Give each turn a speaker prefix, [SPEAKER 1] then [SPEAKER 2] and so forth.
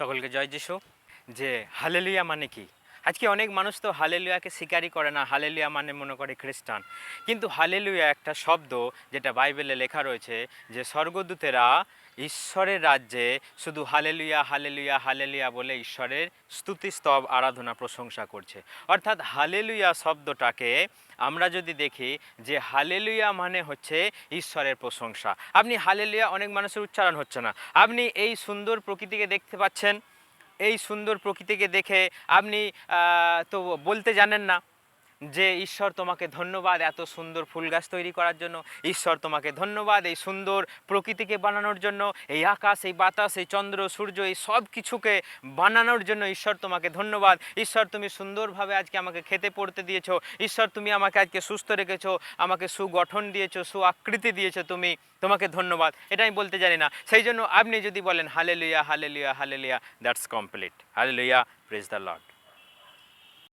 [SPEAKER 1] সকলকে জয় যিশু। যে হালেলুয়া মানে কি? আজকে অনেক মানুষ তো হালেলুয়াকে স্বীকারই করে না, হালেলুয়া মানে মনে করে খ্রিস্টান। কিন্তু হালেলুয়া একটা শব্দ যেটা বাইবেলে লেখা রয়েছে যে স্বর্গদূতেরা ঈশ্বরের রাজ্যে শুধু হালেলুয়া হালেলুয়া হালেলুয়া বলে ঈশ্বরের স্তুতিস্তব আরাধনা, প্রশংসা করছে। অর্থাৎ হালেলুয়া শব্দটাকে আমরা যদি দেখি যে হালেলুয়া মানে হচ্ছে ঈশ্বরের প্রশংসা। আপনি হালেলুয়া অনেক মানুষের উচ্চারণ হচ্ছে না। আপনি এই সুন্দর প্রকৃতিকে দেখতে পাচ্ছেন। এই সুন্দর প্রকৃতিকে দেখে আপনি তো বলতে জানেন না। যে ঈশ্বর তোমাকে ধন্যবাদ এত সুন্দর ফুল গাছ তৈরি করার জন্য, ঈশ্বর তোমাকে ধন্যবাদ এই সুন্দর প্রকৃতিকে বানানোর জন্য, এই আকাশ, এই বাতাস, এই চন্দ্র, সূর্য, এই সব কিছুকে বানানোর জন্য ঈশ্বর তোমাকে ধন্যবাদ। ঈশ্বর তুমি সুন্দরভাবে আজকে আমাকে খেতে পড়তে দিয়েছ, ঈশ্বর তুমি আমাকে আজকে সুস্থ রেখেছো, আমাকে সুগঠন দিয়েছ সু আকৃতি দিয়েছ তুমি, তোমাকে ধন্যবাদ। এটা আমি বলতে জানি না। সেই জন্য আপনি যদি বলেন হালে লুইয়া হালে লুইয়া হালে লুইয়া দ্যাটস কমপ্লিট। হালে লুইয়া প্রেজ দ্য লর্ড।